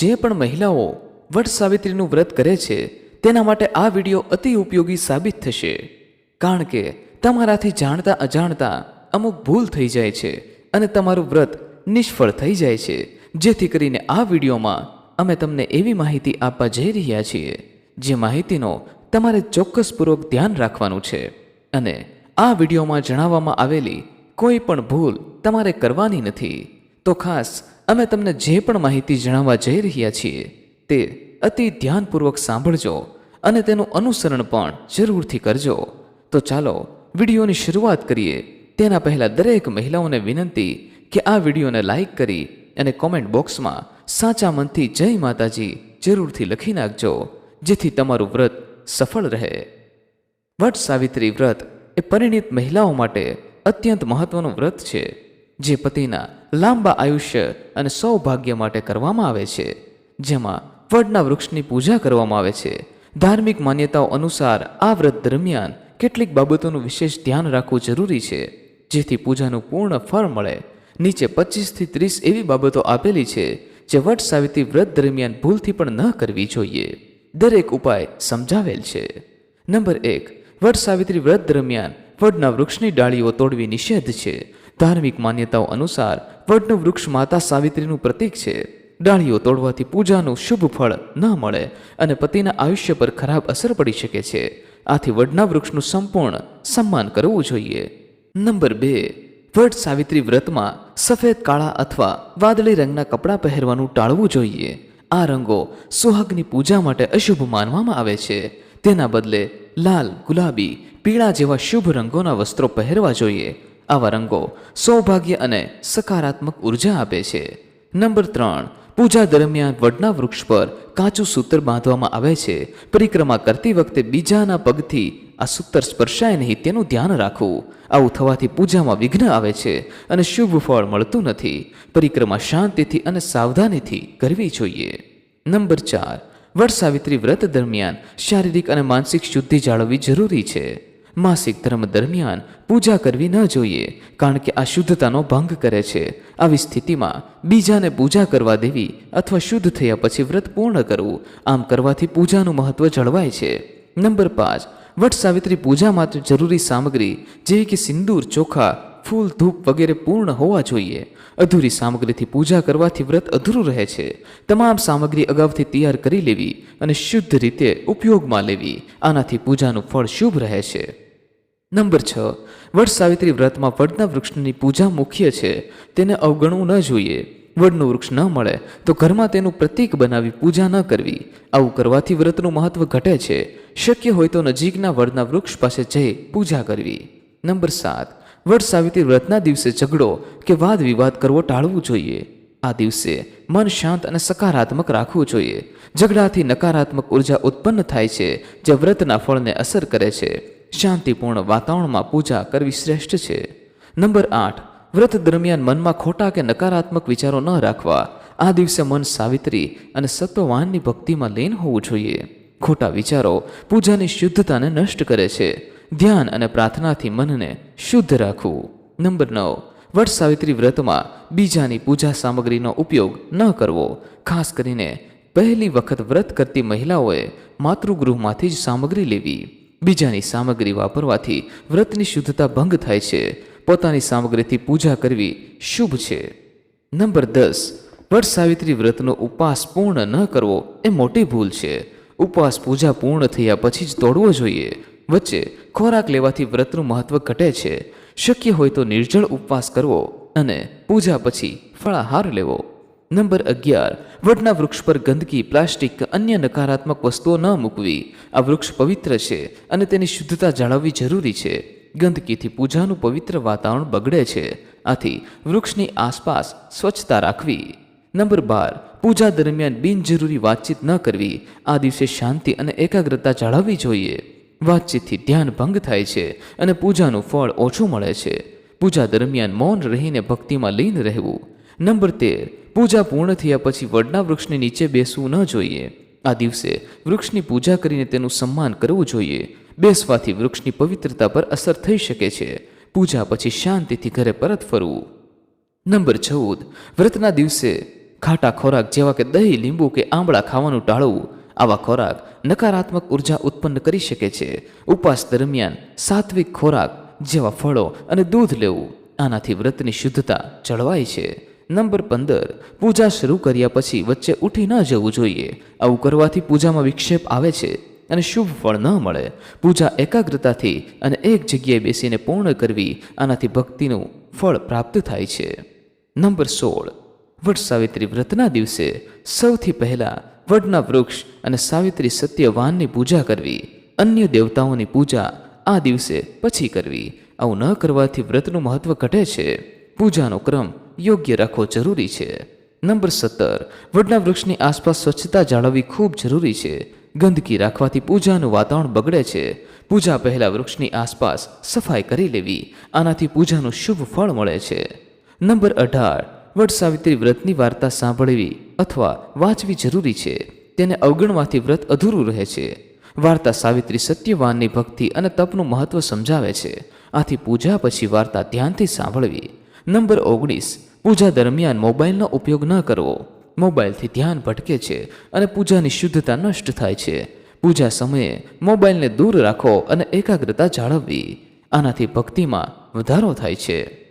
જે પણ મહિલાઓ વટ સાવિત્રીનું વ્રત કરે છે, તેના માટે આ વીડિયો અતિ ઉપયોગી સાબિત થશે. કારણ કે તમારાથી જાણતા અજાણતા અમુક ભૂલ થઈ જાય છે અને તમારું વ્રત નિષ્ફળ થઈ જાય છે. જેથી કરીને આ વિડીયોમાં અમે તમને એવી માહિતી આપવા જઈ રહ્યા છીએ, જે માહિતીનો તમારે ચોક્કસપૂર્વક ધ્યાન રાખવાનું છે. અને આ વિડીયોમાં જણાવવામાં આવેલી કોઈ પણ ભૂલ તમારે કરવાની નથી. તો ખાસ અમે તમને જે પણ માહિતી જણાવવા જઈ રહ્યા છીએ, તે અતિ ધ્યાનપૂર્વક સાંભળજો અને તેનું અનુસરણ પણ જરૂરથી કરજો. તો ચાલો, વિડીયોની શરૂઆત કરીએ. તેના પહેલાં દરેક મહિલાઓને વિનંતી કે આ વિડીયોને લાઈક કરી અને કોમેન્ટ બોક્સમાં સાચા મનથી જય માતાજી જરૂરથી લખી નાખજો, જેથી તમારું વ્રત સફળ રહે. વટ સાવિત્રી વ્રત એ પરિણીત મહિલાઓ માટે અત્યંત મહત્વનું વ્રત છે. જે પતિના લાંબા આયુષ્ય અને સૌભાગ્ય માટે કરવામાં આવે છે. જેમાં વડના વૃક્ષની પૂજા કરવામાં આવે છે. ધાર્મિક માન્યતાઓ અનુસાર આ વ્રત દરમિયાન કેટલીક બાબતોનું વિશેષ ધ્યાન રાખવું જરૂરી છે. જેથી પૂજાનું પૂર્ણ ફળ મળે. નીચે પચીસથી ત્રીસ એવી બાબતો આપેલી છે જે વટ સાવિત્રી વ્રત દરમિયાન ભૂલથી પણ ન કરવી જોઈએ. દરેક ઉપાય સમજાવેલ છે. નંબર એક, વટ સાવિત્રી વ્રત દરમિયાન વડના વૃક્ષની ડાળીઓ તોડવી નિષેધ છે. ધાર્મિક માન્યતાઓ અનુસાર વડનું વૃક્ષ માતા સાવિત્રીનું પ્રતીક છે. ડાળીઓ તોડવાથી પૂજાનું શુભ ફળ ન મળે અને પતિના આયુષ્ય પર ખરાબ અસર પડી શકે છે. આથી વડના વૃક્ષનું સંપૂર્ણ સન્માન કરવું જોઈએ. નંબર બે, વડ સાવિત્રી વ્રતમાં સફેદ કાળા અથવા વાદળી રંગના કપડાં પહેરવાનું ટાળવું જોઈએ. આ રંગો સુહાગની પૂજા માટે અશુભ માનવામાં આવે છે. તેના બદલે લાલ, ગુલાબી, પીળા જેવા શુભ રંગોના વસ્ત્રો પહેરવા જોઈએ. આવા રંગો સૌભાગ્ય અને સકારાત્મક ઊર્જા આપે છે. નંબર ત્રણ, પૂજા દરમિયાન વડના વૃક્ષ પર કાચું સૂત્ર બાંધવામાં આવે છે. પરિક્રમા કરતી વખતે બીજાના પગથી આ સૂત્ર સ્પર્શાય નહીં તેનું ધ્યાન રાખવું. આવું થવાથી પૂજામાં વિઘ્ન આવે છે અને શુભ ફળ મળતું નથી. પરિક્રમા શાંતિથી અને સાવધાનીથી કરવી જોઈએ. નંબર ચાર વડ સાવિત્રી વ્રત દરમિયાન શારીરિક અને માનસિક શુદ્ધિ જાળવવી જરૂરી છે. માસિક ધર્મ દરમિયાન પૂજા કરવી ન જોઈએ, કારણ કે આ શુદ્ધતાનો ભંગ કરે છે. આવી સ્થિતિમાં બીજાને પૂજા કરવા દેવી અથવા શુદ્ધ થયા પછી વ્રત પૂર્ણ કરવું, આમ કરવાથી પૂજાનું મહત્વ જળવાય છે. નંબર પાંચ, વટ સાવિત્રી પૂજા માટે જરૂરી સામગ્રી જેવી કે સિંદૂર, ચોખા ફૂલ ધૂપ વગેરે પૂર્ણ હોવા જોઈએ. અધૂરી સામગ્રીથી પૂજા કરવાથી વ્રત અધૂરું રહે છે. તમામ સામગ્રી અગાઉથી તૈયાર કરી લેવી અને શુદ્ધ રીતે ઉપયોગમાં લેવી. આનાથી પૂજાનું ફળ શુભ રહે છે. નંબર છ. વડ સાવિત્રી વ્રતમાં વડના વૃક્ષની પૂજા મુખ્ય છે. તેને અવગણવું ન જોઈએ. વડનું વૃક્ષ ન મળે તો ઘરમાં તેનું પ્રતીક બનાવી પૂજા ન કરવી. આવું કરવાથી વ્રતનું મહત્વ ઘટે છે. શક્ય હોય તો નજીકના વડના વૃક્ષ પાસે જઈ પૂજા કરવી. નંબર સાત. વડ સાવિત્રી વ્રતના દિવસે ઝઘડો કે વાદ વિવાદ કરવો ટાળવું જોઈએ. આ દિવસે મન શાંત અને સકારાત્મક રાખવું જોઈએ. ઝઘડાથી નકારાત્મક ઊર્જા ઉત્પન્ન થાય છે, જે વ્રતના ફળને અસર કરે છે. શાંતિપૂર્ણ વાતાવરણમાં પૂજા કરવી શ્રેષ્ઠ છે. નંબર આઠ, વ્રત દરમિયાન મનમાં ખોટા કે નકારાત્મક વિચારો ન રાખવા. આ દિવસે મન સાવિત્રી અને સત્વવાનની ભક્તિમાં લીન હોવું જોઈએ. ખોટા વિચારો પૂજાની શુદ્ધતાને નષ્ટ કરે છે. ધ્યાન અને પ્રાર્થનાથી મનને શુદ્ધ રાખવું. નંબર નવ, વટ સાવિત્રી વ્રતમાં બીજાની પૂજા સામગ્રીનો ઉપયોગ ન કરવો. ખાસ કરીને પહેલી વખત વ્રત કરતી મહિલાઓએ માતૃગૃહમાંથી જ સામગ્રી લેવી. બીજાની સામગ્રી વાપરવાથી વ્રતની શુદ્ધતા ભંગ થાય છે. પોતાની સામગ્રીથી પૂજા કરવી શુભ છે. નંબર દસ, વટ સાવિત્રી વ્રતનો ઉપવાસ પૂર્ણ ન કરવો એ મોટી ભૂલ છે. ઉપવાસ પૂજા પૂર્ણ થયા પછી જ તોડવો જોઈએ. વચ્ચે ખોરાક લેવાથી વ્રતનું મહત્વ ઘટે છે. શક્ય હોય તો નિર્જળ ઉપવાસ કરવો અને પૂજા પછી ફળાહાર લેવો. નંબર અગિયાર. વડના વૃક્ષ પર ગંદકી, પ્લાસ્ટિક કે અન્ય નકારાત્મક વસ્તુઓ ન મૂકવી. આ વૃક્ષ પવિત્ર છે અને તેની શુદ્ધતા જાળવવી જરૂરી છે. ગંદકીથી પૂજાનું પવિત્ર વાતાવરણ બગડે છે. આથી વૃક્ષની આસપાસ સ્વચ્છતા રાખવી. નંબર બાર. પૂજા દરમિયાન બિનજરૂરી વાતચીત ન કરવી. આ દિવસે શાંતિ અને એકાગ્રતા જાળવવી જોઈએ. વાતચીતથી ધ્યાન ભંગ થાય છે અને પૂજાનું ફળ ઓછું મળે છે. પૂજા દરમિયાન મૌન રહીને ભક્તિમાં લીન રહેવું. નંબર તેર, પૂજા પૂર્ણ થયા પછી વડના વૃક્ષની નીચે બેસવું ન જોઈએ. આ દિવસે વૃક્ષની પૂજા કરીને તેનું સન્માન કરવું જોઈએ. બેસવાથી વૃક્ષની પવિત્રતા પર અસર થઈ શકે છે. પૂજા પછી શાંતિથી ઘરે પરત ફરવું. નંબર ચૌદ, વ્રતના દિવસે ખાટા ખોરાક જેવા કે દહીં, લીંબુ કે આંબળા ખાવાનું ટાળવું. આવા ખોરાક નકારાત્મક ઊર્જા ઉત્પન્ન કરી શકે છે. ઉપવાસ દરમિયાન સાત્વિક ખોરાક જેવા ફળો અને દૂધ લેવું આનાથી વ્રતની શુદ્ધતા જળવાય છે. નંબર પંદર, પૂજા શરૂ કર્યા પછી વચ્ચે ઉઠી ન જવું જોઈએ. આવું કરવાથી પૂજામાં વિક્ષેપ આવે છે અને શુભ ફળ ન મળે. પૂજા એકાગ્રતાથી અને એક જગ્યાએ બેસીને પૂર્ણ કરવી આનાથી ભક્તિનું ફળ પ્રાપ્ત થાય છે. નંબર સોળ, વટ સાવિત્રી વ્રતના દિવસે સૌથી પહેલા વડના વૃક્ષ અને સાવિત્રી સત્યવાનની પૂજા કરવી, અન્ય દેવતાઓની પૂજા આ દિવસે પછી કરવી. આવું ન કરવાથી વ્રતનું મહત્વ ઘટે છે. પૂજાનો ક્રમ યોગ્ય રાખવો જરૂરી છે. નંબર સત્તર. વડના વૃક્ષની આસપાસ સ્વચ્છતા જાળવવી ખૂબ જરૂરી છે. ગંદકી રાખવાથી પૂજાનું વાતાવરણ બગડે છે. પૂજા પહેલાં વૃક્ષની આસપાસ સફાઈ કરી લેવી. આનાથી પૂજાનું શુભ ફળ મળે છે. નંબર અઢાર. વડ સાવિત્રી વ્રતની વાર્તા સાંભળવી અથવા વાંચવી જરૂરી છે. તેને અવગણવાથી વ્રત અધૂરું રહે છે. વાર્તા સાવિત્રી સત્યવાનની ભક્તિ અને તપનું મહત્વ સમજાવે છે. આથી પૂજા પછી વાર્તા ધ્યાનથી સાંભળવી. નંબર ઓગણીસ. પૂજા દરમિયાન મોબાઈલનો ઉપયોગ ન કરવો. મોબાઈલથી ધ્યાન ભટકે છે અને પૂજાની શુદ્ધતા નષ્ટ થાય છે. પૂજા સમયે મોબાઈલને દૂર રાખો અને એકાગ્રતા જાળવવી. આનાથી ભક્તિમાં વધારો થાય છે.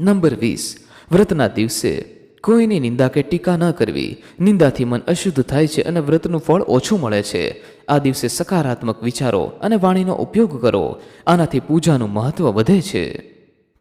નંબર વીસ. વ્રતના દિવસે કોઈની નિંદા કે ટીકા ન કરવી. નિંદાથી મન અશુદ્ધ થાય છે અને વ્રતનું ફળ ઓછું મળે છે. આ દિવસે સકારાત્મક વિચારો અને વાણીનો ઉપયોગ કરો. આનાથી પૂજાનું મહત્વ વધે છે.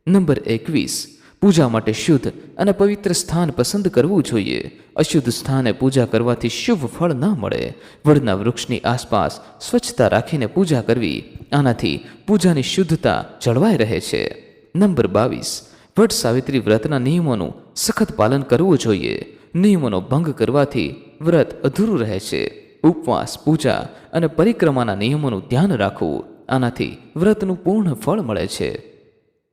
નંબર એકવીસ. પૂજા માટે શુદ્ધ અને પવિત્ર સ્થાન પસંદ કરવું જોઈએ. અશુદ્ધ સ્થાને પૂજા કરવાથી શુભ ફળ ન મળે. વડના વૃક્ષની આસપાસ સ્વચ્છતા રાખીને પૂજા કરવી. આનાથી પૂજાની શુદ્ધતા જળવાઈ રહે છે. નંબર બાવીસ. વટ સાવિત્રી વ્રતના નિયમોનું સખત પાલન કરવું જોઈએ. નિયમોનો ભંગ કરવાથી વ્રત અધૂરું રહે છે. ઉપવાસ, પૂજા અને પરિક્રમાના નિયમોનું ધ્યાન રાખવું આનાથી વ્રતનું પૂર્ણ ફળ મળે છે.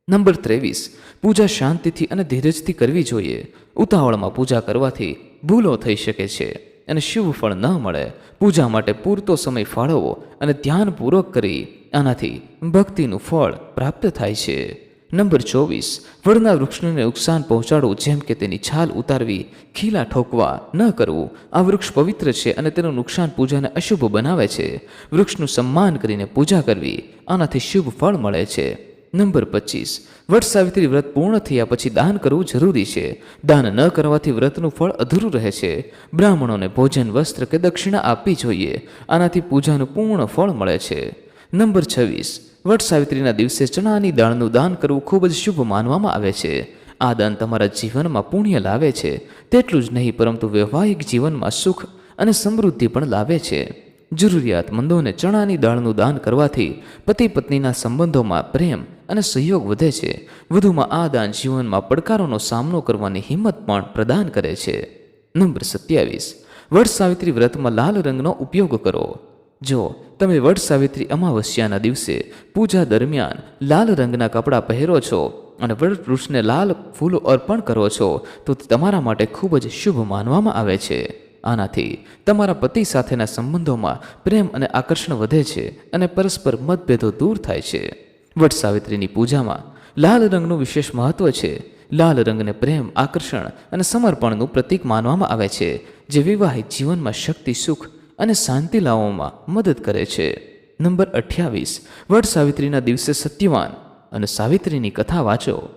નંબર ત્રેવીસ, પૂજા શાંતિથી અને ધીરજથી કરવી જોઈએ. ઉતાવળમાં પૂજા કરવાથી ભૂલો થઈ શકે છે અને શુભ ફળ ન મળે. પૂજા માટે પૂરતો સમય ફાળવવો અને ધ્યાનપૂર્વક કરી આનાથી ભક્તિનું ફળ પ્રાપ્ત થાય છે. નંબર ચોવીસ, વડના વૃક્ષને નુકસાન પહોંચાડવું જેમ કે તેની છાલ ઉતારવી, ખીલા ઠોકવા ન કરવું. આ વૃક્ષ પવિત્ર છે અને તેનું નુકસાન પૂજાને અશુભ બનાવે છે. વૃક્ષનું સન્માન કરીને પૂજા કરવી, આનાથી શુભ ફળ મળે છે. નંબર પચીસ, વટ સાવિત્રી વ્રત પૂર્ણ થયા પછી દાન કરવું જરૂરી છે. દાન ન કરવાથી વ્રતનું ફળ અધૂરું રહે છે. બ્રાહ્મણોને ભોજન, વસ્ત્ર કે દક્ષિણા આપવી જોઈએ. આનાથી પૂજાનું પૂર્ણ ફળ મળે છે. નંબર છવ્વીસ. વટ સાવિત્રીના દિવસે ચણાની દાળનું દાન કરવું ખૂબ જ શુભ માનવામાં આવે છે. આ દાન તમારા જીવનમાં પુણ્ય લાવે છે. તેટલું જ નહીં, પરંતુ વૈવાહિક જીવનમાં સુખ અને સમૃદ્ધિ પણ લાવે છે. જરૂરિયાતમંદોને ચણાની દાળનું દાન કરવાથી પતિ પત્નીના સંબંધોમાં પ્રેમ અને સહયોગ વધે છે. વધુમાં આ દાન જીવનમાં પડકારોનો સામનો કરવાની હિંમત પણ પ્રદાન કરે છે. નંબર સત્યાવીસ. વડ સાવિત્રી વ્રતમાં લાલ રંગનો ઉપયોગ કરો. જો તમે વટ સાવિત્રી અમાવસ્યાના દિવસે પૂજા દરમિયાન લાલ રંગના કપડાં પહેરો છો અને વડ લાલ ફૂલો અર્પણ કરો છો, તો તે તમારા માટે ખૂબ જ શુભ માનવામાં આવે છે. આનાથી તમારા પતિ સાથેના સંબંધોમાં પ્રેમ અને આકર્ષણ વધે છે અને પરસ્પર મતભેદો દૂર થાય છે. વટ સાવિત્રીની પૂજામાં લાલ રંગનું વિશેષ મહત્વ છે. લાલ રંગને પ્રેમ, આકર્ષણ અને સમર્પણનું પ્રતીક માનવામાં આવે છે, જે વિવાહિત જીવનમાં શક્તિ, સુખ અને શાંતિ લાવવામાં મદદ કરે છે. નંબર અઠ્યાવીસ. વટ સાવિત્રીના દિવસે સત્યવાન અને સાવિત્રીની કથા વાંચો.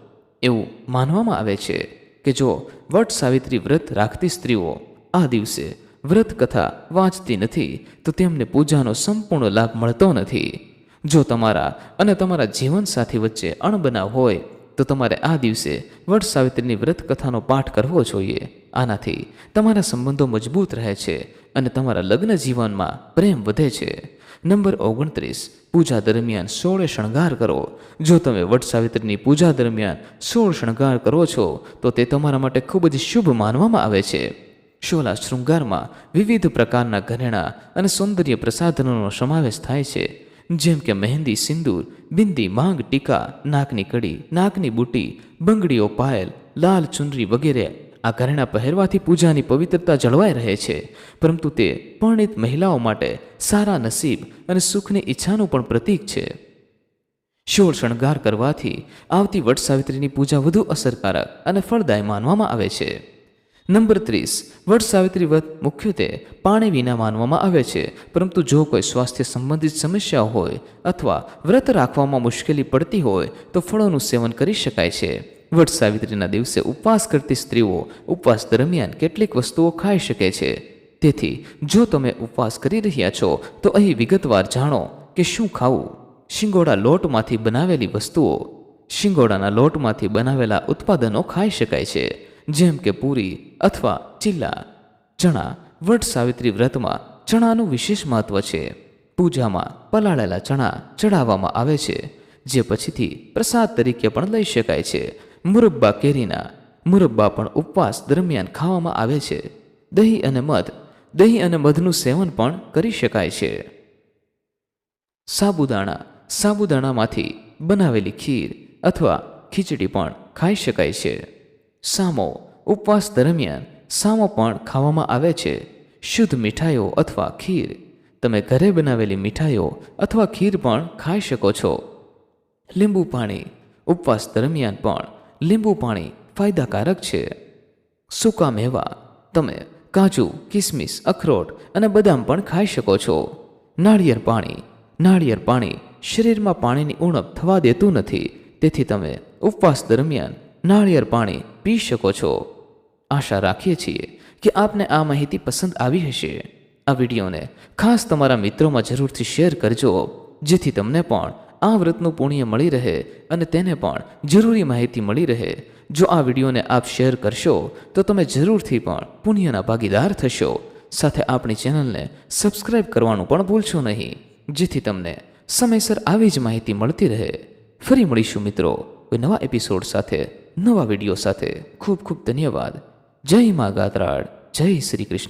એવું માનવામાં આવે છે કે જો વટ સાવિત્રી વ્રત રાખતી સ્ત્રીઓ આ દિવસે વ્રત કથા વાંચતી નથી, તો તેમને પૂજાનો સંપૂર્ણ લાભ મળતો નથી. જો તમારા અને તમારા જીવનસાથી વચ્ચે અણબનાવ હોય, તો તમારે આ દિવસે વટ સાવિત્રીની વ્રત કથાનો પાઠ કરવો જોઈએ. આનાથી તમારા સંબંધો મજબૂત રહે છે અને તમારા લગ્ન જીવનમાં પ્રેમ વધે છે. નંબર ઓગણત્રીસ, પૂજા દરમિયાન સોળે શણગાર કરો. જો તમે વટ સાવિત્રીની પૂજા દરમિયાન સોળ શણગાર કરો છો, તો તે તમારા માટે ખૂબ જ શુભ માનવામાં આવે છે. શોલા શૃંગારમાં વિવિધ પ્રકારના ઘરેણા અને સૌંદર્ય પ્રસાધનોનો સમાવેશ થાય છે. જેમ કે મહેંદી, સિંદૂર, બિંદી, માંગ, ટીકા, નાકની કડી, નાકની બુટી, બંગડીઓ, પાયલ, લાલ ચુનરી વગેરે આ ઘરેણા પહેરવાથી પૂજાની પવિત્રતા જળવાઈ રહે છે. પરંતુ તે પરણિત મહિલાઓ માટે સારા નસીબ અને સુખની ઈચ્છાનું પણ પ્રતીક છે. શોળ શણગાર કરવાથી આવતી વટ સાવિત્રીની પૂજા વધુ અસરકારક અને ફળદાય માનવામાં આવે છે. નંબર ત્રીસ, વટ સાવિત્રી વ્રત મુખ્યત્વે પાણી વિના માનવામાં આવે છે, પરંતુ જો કોઈ સ્વાસ્થ્ય સંબંધિત સમસ્યાઓ હોય અથવા વ્રત રાખવામાં મુશ્કેલી પડતી હોય તો ફળોનું સેવન કરી શકાય છે. વટ સાવિત્રીના દિવસે ઉપવાસ કરતી સ્ત્રીઓ ઉપવાસ દરમિયાન કેટલીક વસ્તુઓ ખાઈ શકે છે. તેથી, જો તમે ઉપવાસ કરી રહ્યા છો, તો અહીં વિગતવાર જાણો કે શું ખાવું. શિંગોડા લોટમાંથી બનાવેલી વસ્તુઓ. શિંગોડાના લોટમાંથી બનાવેલા ઉત્પાદનો ખાઈ શકાય છે, જેમ કે પૂરી અથવા ચીલા. ચણા, વટ સાવિત્રી વ્રતમાં ચણાનું વિશેષ મહત્વ છે. પૂજામાં પલાળેલા ચણા ચડાવવામાં આવે છે, જે પછીથી પ્રસાદ તરીકે પણ લઈ શકાય છે. મુરબ્બા કેરીના, મુરબ્બા પણ ઉપવાસ દરમિયાન ખાવામાં આવે છે. દહીં અને મધ, દહીં અને મધનું સેવન પણ કરી શકાય છે. સાબુદાણા, સાબુદાણામાંથી બનાવેલી ખીર અથવા ખીચડી પણ ખાઈ શકાય છે. સામો, ઉપવાસ દરમિયાન સામો પણ ખાવામાં આવે છે. શુદ્ધ મીઠાઈઓ અથવા ખીર. તમે ઘરે બનાવેલી મીઠાઈઓ અથવા ખીર પણ ખાઈ શકો છો. લીંબુ પાણી, ઉપવાસ દરમિયાન પણ લીંબુ પાણી ફાયદાકારક છે. સૂકા મેવા, તમે કાજુ, કિસમિસ, અખરોટ અને બદામ પણ ખાઈ શકો છો. નાળિયેર પાણી નાળિયેર પાણી શરીરમાં પાણીની ઉણપ થવા દેતું નથી, તેથી તમે ઉપવાસ દરમિયાન નાળિયેર પાણી પી શકો છો. આશા રાખીએ છીએ કે આપને આ માહિતી પસંદ આવી હશે. આ વિડીયોને ખાસ તમારા મિત્રોમાં જરૂરથી શેર કરજો, જેથી તમને પણ આ વ્રતનું પુણ્ય મળી રહે અને તેને પણ જરૂરી માહિતી મળી રહે. જો આ વિડીયોને આપ શેર કરશો, તો તમે જરૂરથી પણ પુણ્યના ભાગીદાર થશો. સાથે આપણી ચેનલને સબસ્ક્રાઇબ કરવાનું પણ ભૂલશો નહીં, જેથી તમને સમયસર આવી જ માહિતી મળતી રહે. ફરી મળીશું મિત્રો કોઈ નવા એપિસોડ સાથે, નવા વીડિયો સાથે. ખૂબ ખૂબ ધન્યવાદ. જય મા ગાતરાડ જય શ્રી કૃષ્ણ.